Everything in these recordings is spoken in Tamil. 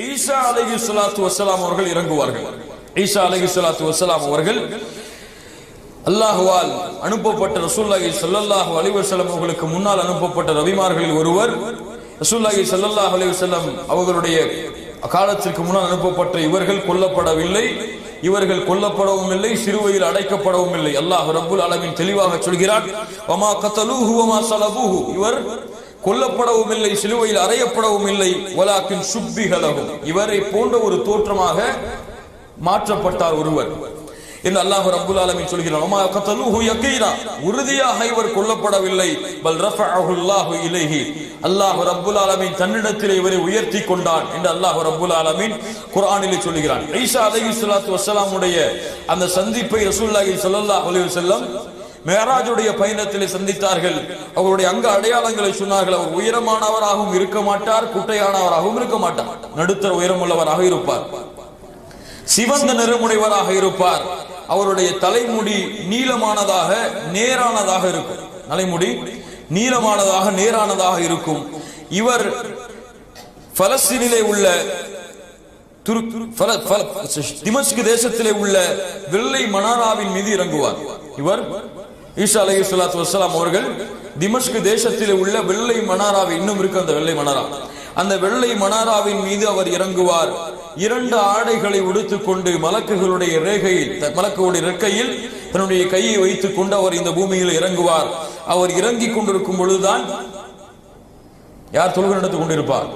ஈசா அலைஹி சலாத்து வசலாம் அவர்கள் இறங்குவார்கள். ஈசா அலைஹி சலாத்து வசலாம் அவர்கள் அல்லாஹுவால் அனுப்பப்பட்ட ரசூல்லாஹி ஸல்லல்லாஹு அலைஹி வஸல்லம் அவர்களுக்கு முன்னால் அனுப்பப்பட்ட ரவிமார்களில் ஒருவர் ரசூல்லாஹி ஸல்லல்லாஹு அலைஹி வஸல்லம் அவர்களுடைய காலத்திற்கு முன்னால் அனுப்பப்பட்ட இவர்கள் கொல்லப்படவில்லை. இவர்கள் கொல்லப்படவும் இல்லை சிறுவையில் அடைக்கப்படவும் இல்லை. அல்லாஹ் ரபுல் அளவின் தெளிவாக சொல்கிறார் வமா இவர் கொல்லப்படவும் இல்லை சிலுவையில் அறையப்படவும் இல்லை வலாக்கின் சுப்பிகலகும் இவரை போன்ற ஒரு தோற்றமாக மாற்றப்பட்டார் ஒருவர். என்று அல்லாஹ் ரப்புல் ஆலமின் சொல்கிறான். உறுதியாக இவர் கொல்லப்படவில்லை. பல் ரஃபஅஹு அஹுல்லாஹு இலைஹி. அல்லாஹ் ரப்புல் ஆலமின் தன்னிடத்தில் இவரை உயர்த்தி கொண்டான் என்று அல்லாஹ் ரபுல் ஆலமின் குர்ஆனிலே சொல்கிறான். ஈசா அலைஹிஸ்ஸலாத்து வசலாமுடைய அந்த சந்திப்பை ரசூலுல்லாஹி ஸல்லல்லாஹு அலைஹி வஸல்லம் மேராஜுடைய பயணத்திலே சந்தித்தார்கள். அவருடைய அங்க அடையாளங்களை சொன்னார்கள். அவர் உயரமானவராகவும் இருக்க மாட்டார் குட்டையானவராகவும் இருக்க மாட்டார். நடுத்தர உயரமுள்ளவராக இருப்பார். சிவந்த நிறமுடையவராக இருப்பார். அவருடைய தலைமுடி நீளமானதாக நேரானதாக இருக்கும். தலைமுடி நீளமானதாக நேரானதாக இருக்கும். இவர் பலஸ்தீனிலே உள்ள துரு- பல- பல- திமஸ்கு தேசத்திலே உள்ள வெள்ளை மனாராவின் மீது இறங்குவார். இவர் ஈசா அலஹி ஸலாத்து வசலாம் அவர்கள் திமஸ்கு தேசத்தில் உள்ள வெள்ளை மனாராவை இன்னும் இருக்கு அந்த வெள்ளை மனாரா அந்த வெள்ளை மனாராவின் மீது அவர் இறங்குவார். இரண்டு ஆடைகளை உடுத்துக் கொண்டு மலக்குகளுடைய ரேகையில் மலக்குடைய ரெக்கையில் தன்னுடைய கையை வைத்துக் கொண்டு அவர் இந்த பூமியில் இறங்குவார். அவர் இறங்கிக் கொண்டிருக்கும் பொழுதுதான் யார் தொழுகை நடத்தி கொண்டிருப்பார்?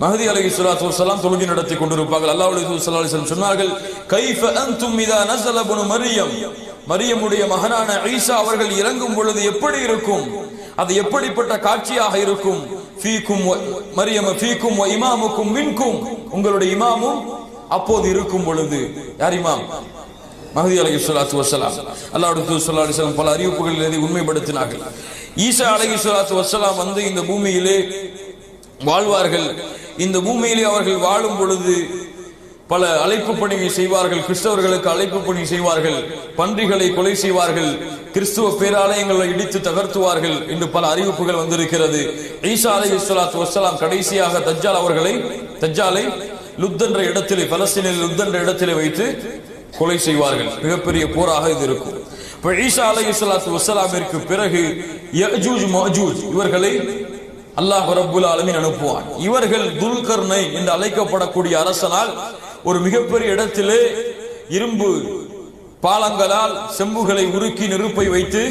மஹதி அலைஹி ஸலாத்து வசலாம் தொழுகை நடத்தி கொண்டிருப்பார்கள். அல்லாஹ் சொன்னார்கள் கைஃப அன்தும் இதா நஸல மரியம். மரியமுடைய மகனான ஈசா அவர்கள் இறங்கும் பொழுது எப்படி இருக்கும்? அது எப்படிப்பட்ட காட்சியாக இருக்கும்? ஃபீக்கும் மரியம ஃபீக்கும் இமாமுக்கும் மின்கும். உங்களுடைய இமாமும் அப்போது இருக்கும் பொழுது. யார் இமாம்? மகதி அலகி ஸலாத்து வசலாம் அல்லாஹ்வுடைய தூதர் பல அறிவிப்புகள் இதை உண்மைப்படுத்தினார்கள். ஈசா அலகி ஸலாத்து வசலாம் வந்து இந்த பூமியிலே வாழ்வார்கள். இந்த பூமியிலே அவர்கள் வாழும் பொழுது பல அழைப்பு பணியை செய்வார்கள் கிறிஸ்தவர்களுக்கு அழைப்பு பணி செய்வார்கள் பன்றிகளை கொலை செய்வார்கள் கிறிஸ்துவ பேராலயங்களை இடித்து தகர்த்துவார்கள் என்று பல அறிவிப்புகள் வந்திருக்கிறது. ஈசா அலை ஸலாத்து வசலாம் கடைசியாக தஜ்ஜால் அவர்களை தஜ்ஜாலை லுத்தன்ற இடத்திலே பலஸ்தீனில் லுத் என்ற இடத்திலே வைத்து கொலை செய்வார்கள். மிகப்பெரிய போராக இது இருக்கும். இப்போ ஈசா அலை இஸ்லாத்து வசலாமிற்கு பிறகு யஜூஜ் மஜூஜ் இவர்களை அல்லாஹ் ரபுல் ஆலமீன் அனுப்புவான். இவர்கள் துல்கர்னை என்று அழைக்கப்படக்கூடிய அரசனால் ஒரு மிகப்பெரிய இடத்திலே இரும்பு பாலங்களால் செம்புகளை உருக்கி நெருப்பை வைத்து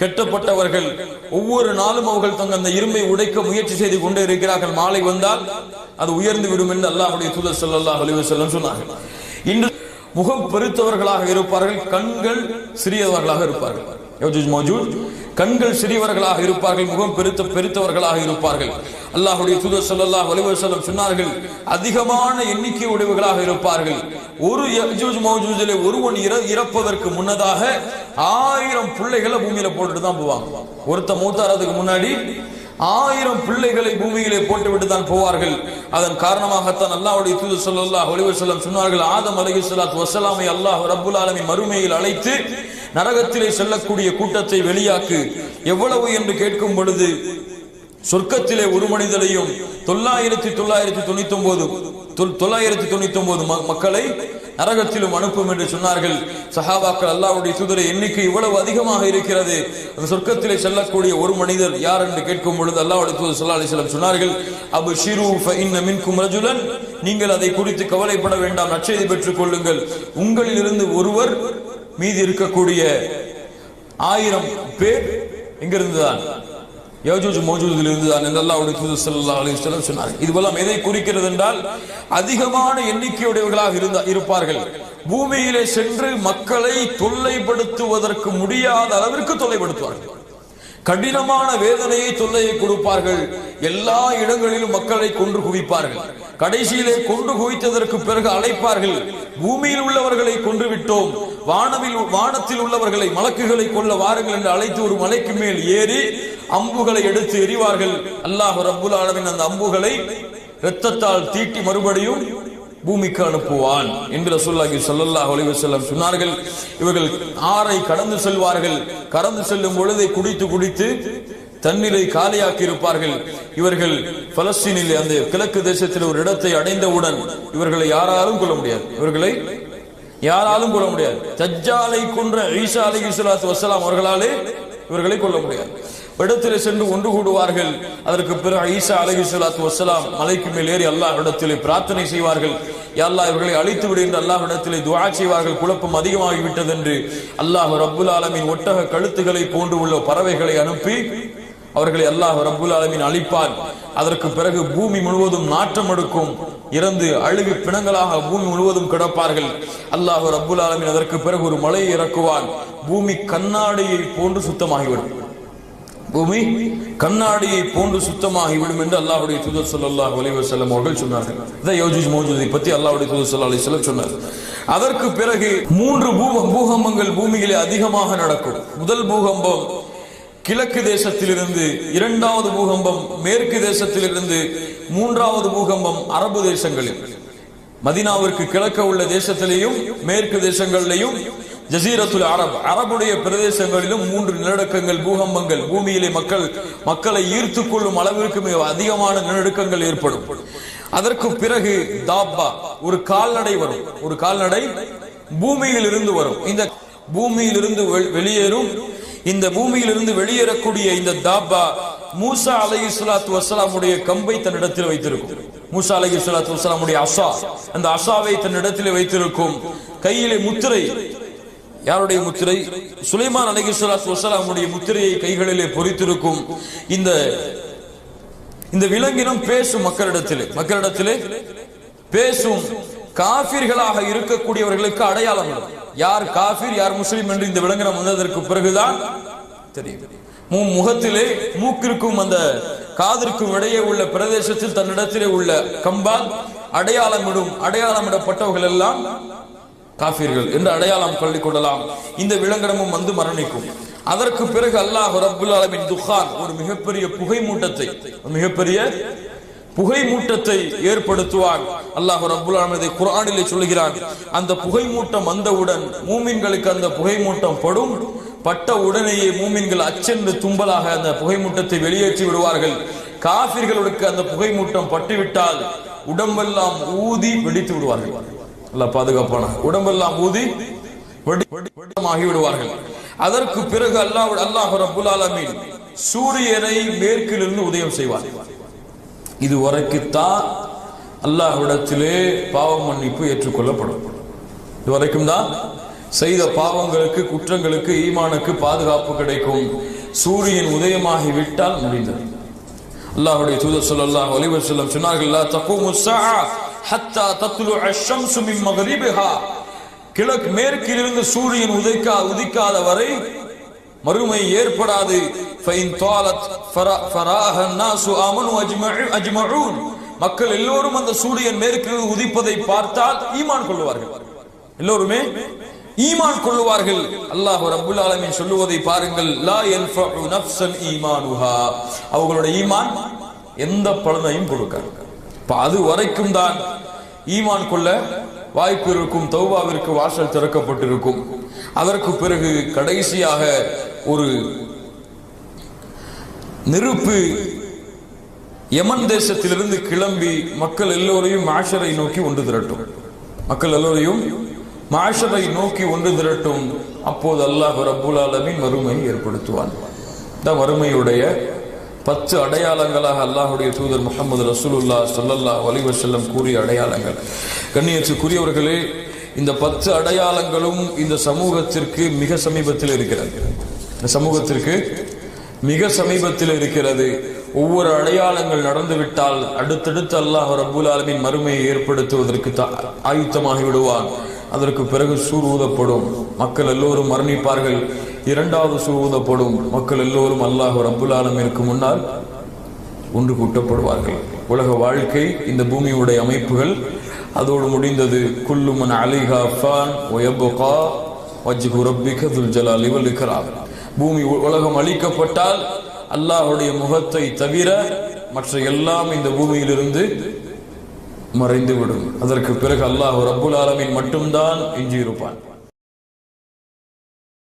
கெட்டப்பட்டவர்கள் ஒவ்வொரு நாளும் அவர்கள் தங்கள் அந்த இரும்பை உடைக்க முயற்சி செய்து கொண்டே இருக்கிறார்கள். மாலை வந்தால் அது உயர்ந்து விடும் என்று அல்லாஹ்வுடைய தூதர் ஸல்லல்லாஹு அலைஹி சொன்னார்கள். இன்று முகம் பெருத்தவர்களாக இருப்பார்கள் கண்கள் சிறியவர்களாக இருப்பார்கள். யஜூஜ் கண்கள் சிறியவர்களாக இருப்பார்கள் முகம் பெருத்த பெருத்தவர்களாக இருப்பார்கள். அல்லாஹுடைய தூதர் சொல்லல்லா வலிவர் செல்லம் சொன்னார்கள் அதிகமான எண்ணிக்கை உடையவர்களாக இருப்பார்கள். ஒரு யஜூஜ் மௌஜூஜிலே ஒருவன் இற இறப்பதற்கு முன்னதாக ஆயிரம் பிள்ளைகளை பூமியில போட்டுட்டு தான் போவாங்க. ஒருத்த மூத்தாரதுக்கு முன்னாடி ஆயிரம் பிள்ளைகளை பூமியிலே போட்டுவிட்டு தான் போவார்கள். அதன் காரணமாகத்தான் அல்லாவுடைய தூது சொல்லல்லா ஒளிவர் செல்லம் சொன்னார்கள் ஆதம் அலஹி சொல்லாத் வசலாமை அல்லாஹ் ரபுல் ஆலமி மறுமையில் அழைத்து நரகத்திலே செல்லக்கூடிய கூட்டத்தை வெளியாக்கு. எவ்வளவு என்று கேட்கும் பொழுது சொர்க்கத்திலே ஒரு மனிதனையும் தொள்ளாயிரத்தி தொள்ளாயிரத்தி தொண்ணூத்தி ஒன்பது தொள்ளாயிரத்தி தொண்ணூத்தி ஒன்பது மக்களை நரகத்திலும் அனுப்பும் என்று சொன்னார்கள். சஹாபாக்கள் அல்லாவுடைய தூதரை எண்ணிக்கை இவ்வளவு அதிகமாக இருக்கிறது. அந்த சொர்க்கத்திலே செல்லக்கூடிய ஒரு மனிதர் யார் என்று கேட்கும் பொழுது அல்லாவுடைய தூதர் சல்லா அலைஹி சொன்னார்கள் அபு ஷிரு மின்கும் ரஜுலன். நீங்கள் அதை குறித்து கவலைப்பட வேண்டாம் நச்செய்தி பெற்றுக் கொள்ளுங்கள். உங்களில் இருந்து ஒருவர் மீதி இருக்கக்கூடிய ஆயிரம் பேர் எங்கிருந்துதான் யோஜூஜ் மோஜூதில் இருந்துதான் என்று அல்லாஹ்வுடைய தூதர் ஸல்லல்லாஹு அலைஹி வஸல்லம் சொன்னார்கள் இதுவெல்லாம் எதை குறிக்கிறது என்றால் அதிகமான எண்ணிக்கையுடையவர்களாக இருந்த இருப்பார்கள். பூமியிலே சென்று மக்களை தொல்லைப்படுத்துவதற்கு முடியாத அளவிற்கு தொல்லைப்படுத்துவார்கள். கடினமான வேதனையை தொல்லையை கொடுப்பார்கள். எல்லா இடங்களிலும் மக்களை கொன்று குவிப்பார்கள். கடைசியிலே கொன்று குவித்ததற்கு பிறகு அழைப்பார்கள் பூமியில் உள்ளவர்களை கொன்று விட்டோம். வானவில் வானத்தில் உள்ளவர்களை மலக்குகளை கொல்ல வாருங்கள் என்று அழைத்து ஒரு மலைக்கு மேல் ஏறி அம்புகளை எடுத்து எறிவார்கள். அல்லாஹ் ரபுல் ஆலமின் அந்த அம்புகளை இரத்தத்தால் தீட்டி மறுபடியும் பூமிக்கு அனுப்புவான் என்று ரசூல்லாஹி ஸல்லல்லாஹு அலைஹி வஸல்லம் சொன்னார்கள். இவர்கள் ஆறை கடந்து செல்வார்கள். கடந்து செல்லும் பொழுதை குடித்து குடித்து தண்ணீரை காலியாக்கி இருப்பார்கள். இவர்கள் பலஸ்தீனில் அந்த கிழக்கு தேசத்தில் ஒரு இடத்தை அடைந்தவுடன் இவர்களை யாராலும் கொள்ள முடியாது. இவர்களை யாராலும் கொள்ள முடியாது. தஜ்ஜாலை கொன்ற ஈசா அலி இஸ்லாத்து வசலாம் அவர்களாலே இவர்களை கொள்ள முடியாது. இடத்திலே சென்று ஒன்று கூடுவார்கள். அதற்கு பிறகு ஈசா அலஹி இஸ்லாத்து வசலாம் மலைக்கு மேல் ஏறி அல்லாஹ் இடத்திலே பிரார்த்தனை செய்வார்கள். யா அல்லாஹ் இவர்களை அழித்து விடு என்று அல்லாஹ் இடத்திலே துவா செய்வார்கள். குழப்பம் அதிகமாகிவிட்டது என்று அல்லாஹ் ரப்புல் ஆலமின் ஒட்டக கழுத்துகளை போன்று உள்ள பறவைகளை அனுப்பி அவர்களை அல்லாஹ் ரப்புல் ஆலமின் அழிப்பான் அதற்கு பிறகு பூமி முழுவதும் நாற்றம் எடுக்கும். இறந்து அழுகு பிணங்களாக பூமி முழுவதும் கிடப்பார்கள். அல்லாஹ் ரப்புல் ஆலமின் அதற்கு பிறகு ஒரு மலையை இறக்குவான். பூமி கண்ணாடியை போன்று சுத்தமாகிவிடும். பூமி கண்ணாடியை போன்று சுத்தமாகிவிடும் என்று அல்லாஹுடைய தூதர் சொல்லல்லா அலைஹி செல்லம் அவர்கள் சொன்னார்கள். இதை யோஜிஜ் மௌஜூதை பற்றி அல்லாஹுடைய தூதர் சொல்லா அலி செல்லம் சொன்னார். அதற்கு பிறகு மூன்று பூக பூகம்பங்கள் பூமியிலே அதிகமாக நடக்கும். முதல் பூகம்பம் கிழக்கு தேசத்திலிருந்து இரண்டாவது பூகம்பம் மேற்கு தேசத்திலிருந்து மூன்றாவது பூகம்பம் அரபு தேசங்களில். மதினாவிற்கு கிழக்க உள்ள தேசத்திலேயும் மேற்கு தேசங்களிலேயும் ஜசீரத்துல் அரப். அரபுடைய பிரதேசங்களிலும் மூன்று நிலநடுக்கங்கள் பூகம்பங்கள் பூமியிலே மக்கள் மக்களை ஈர்த்து கொள்ளும் அளவிற்கு மிக அதிகமான நிலநடுக்கங்கள் ஏற்படும். அதற்கு பிறகு தாப்பா ஒரு கால்நடை வரும். ஒரு கால்நடை பூமியில் இருந்து வரும். இந்த பூமியில் இருந்து வெளியேறும். இந்த பூமியில் இருந்து வெளியேறக்கூடிய இந்த தாப்பா மூசா அலை சுலாத்து வசலாமுடைய கம்பை தன்னிடத்தில் வைத்திருக்கும். மூசா அலை சுலாத்து வசலாமுடைய அசா அந்த அசாவை தன்னிடத்தில் வைத்திருக்கும். கையிலே முத்திரை யாருடைய முத்திரை? சுலைமான் அலகி வசலாமுடைய முத்திரையை கைகளிலே பொறித்திருக்கும். இந்த இந்த விலங்கினம் பேசும் மக்களிடத்திலே மக்களிடத்திலே பேசும் காபிர்களாக இருக்கக்கூடியவர்களுக்கு அடையாளம் யார் காபிர் யார் முஸ்லீம் என்று இந்த விலங்கினம் வந்ததற்கு பிறகுதான் தெரியும். முன் முகத்திலே மூக்கிற்கும் அந்த காதிற்கும் இடையே உள்ள பிரதேசத்தில் தன்னிடத்திலே உள்ள கம்பால் அடையாளமிடும் அடையாளமிடப்பட்டவர்கள் எல்லாம் காஃபிர்கள் என்று அடையாளம் கல்வி கொள்ளலாம். இந்த விலங்கடமும் வந்து மரணிக்கும். அதற்கு பிறகு அல்லாஹ் ரப்புல் அலமின் துஹான் ஒரு மிகப்பெரிய புகை மூட்டத்தை மிகப்பெரிய புகை மூட்டத்தை ஏற்படுத்துவான் அல்லாஹ் ரப்புல் அலமதை குரானிலே சொல்கிறான் அந்த புகை மூட்டம் வந்தவுடன் மூமின்களுக்கு அந்த புகை மூட்டம் படும். பட்ட உடனேயே மூமின்கள் அச்சென்று தும்பலாக அந்த புகை மூட்டத்தை வெளியேற்றி விடுவார்கள். காபிர்களுக்கு அந்த புகை மூட்டம் பட்டுவிட்டால் உடம்பெல்லாம் ஊதி வெடித்து விடுவார்கள். நல்லா பாதுகாப்பான உடம்பெல்லாம் ஊதி வெடிமாகி விடுவார்கள். அதற்கு பிறகு அல்லாஹ் அல்லாஹ் ரபுல் ஆலமீன் சூரியனை மேற்கிலிருந்து உதயம் செய்வார். இது வரைக்குத்தான் அல்லாஹ்விடத்திலே பாவ மன்னிப்பு ஏற்றுக்கொள்ளப்படும். இது வரைக்கும் தான் செய்த பாவங்களுக்கு குற்றங்களுக்கு ஈமானுக்கு பாதுகாப்பு கிடைக்கும். சூரியன் உதயமாகி விட்டால் முடிந்தது. அல்லாஹுடைய தூதர் ஸல்லல்லாஹு ஒலிவர் செல்லம் சொன்னார்கள் லா தகூமு ஹத்தா தத்துலு அஷம் சுமி மகரிபிஹா. கிழக்கு மேற்கிலிருந்து சூரியன் உதைக்கா உதிக்காத வரை மறுமை ஏற்படாது. ஃபைன் தாலத் ஃபராஹ நாசு அமனு அஜ்மஊன். மக்கள் எல்லோரும் அந்த சூரியன் மேற்கிலிருந்து உதிப்பதை பார்த்தால் ஈமான் கொள்வார்கள் எல்லோருமே ஈமான் கொள்ளுவார்கள். அல்லாஹ் ரபுல் ஆலமின் சொல்லுவதை பாருங்கள். லா என்ஃபு நஃப்சன் ஈமானுஹா. அவங்களோட ஈமான் எந்த பலனையும் கொடுக்காது. அது வரைக்கும் தான் ஈமான் கொள்ள வாய்ப்பு இருக்கும் தௌபாவிற்கு வாசல் திறக்கப்பட்டிருக்கும். அதற்கு பிறகு கடைசியாக ஒரு நெருப்பு யமன் தேசத்திலிருந்து கிளம்பி மக்கள் எல்லோரையும் மாஷரை நோக்கி ஒன்று திரட்டும். மக்கள் எல்லோரையும் மாஷரை நோக்கி ஒன்று திரட்டும். அப்போது அல்லாஹ் ரபுல் அலமின் வறுமையை ஏற்படுத்துவான். இந்த வறுமையுடைய பத்து அடையாளங்களாக அல்லாஹுடைய தூதர் முகமது ரசூலுல்லா சொல்லல்லா அலைஹி செல்லம் கூறிய அடையாளங்கள். கண்ணியத்துக்குரியவர்களே இந்த பத்து அடையாளங்களும் இந்த சமூகத்திற்கு மிக சமீபத்தில் இருக்கிறது. இந்த சமூகத்திற்கு மிக சமீபத்தில் இருக்கிறது. ஒவ்வொரு அடையாளங்கள் நடந்துவிட்டால் அடுத்தடுத்து அல்லாஹ் ரபுல் ஆலமின் மறுமையை ஏற்படுத்துவதற்கு தா- ஆயுத்தமாகி விடுவான் அதற்கு பிறகு சூர் ஊதப்படும். மக்கள் எல்லோரும் மரணிப்பார்கள். இரண்டாவது சூதப்படும் மக்கள் எல்லோரும் அல்லாஹ் ரப்புல் முன்னால் ஒன்று கூட்டப்படுவார்கள். உலக வாழ்க்கை இந்த பூமியுடைய அமைப்புகள் அதோடு முடிந்தது குல்லுமன் அலிஹா ஃபான் ஒயபுகா வஜ்ஹு ரப்பிக துல் ஜலாலி வல் பூமி உ- உலகம் அழிக்கப்பட்டால் அல்லாஹுடைய முகத்தை தவிர மற்ற எல்லாம் இந்த பூமியிலிருந்து மறைந்து விடும் அதற்கு பிறகு அல்லாஹ் ரப்புல் ஆலமின் மட்டும்தான் எஞ்சியிருப்பான்.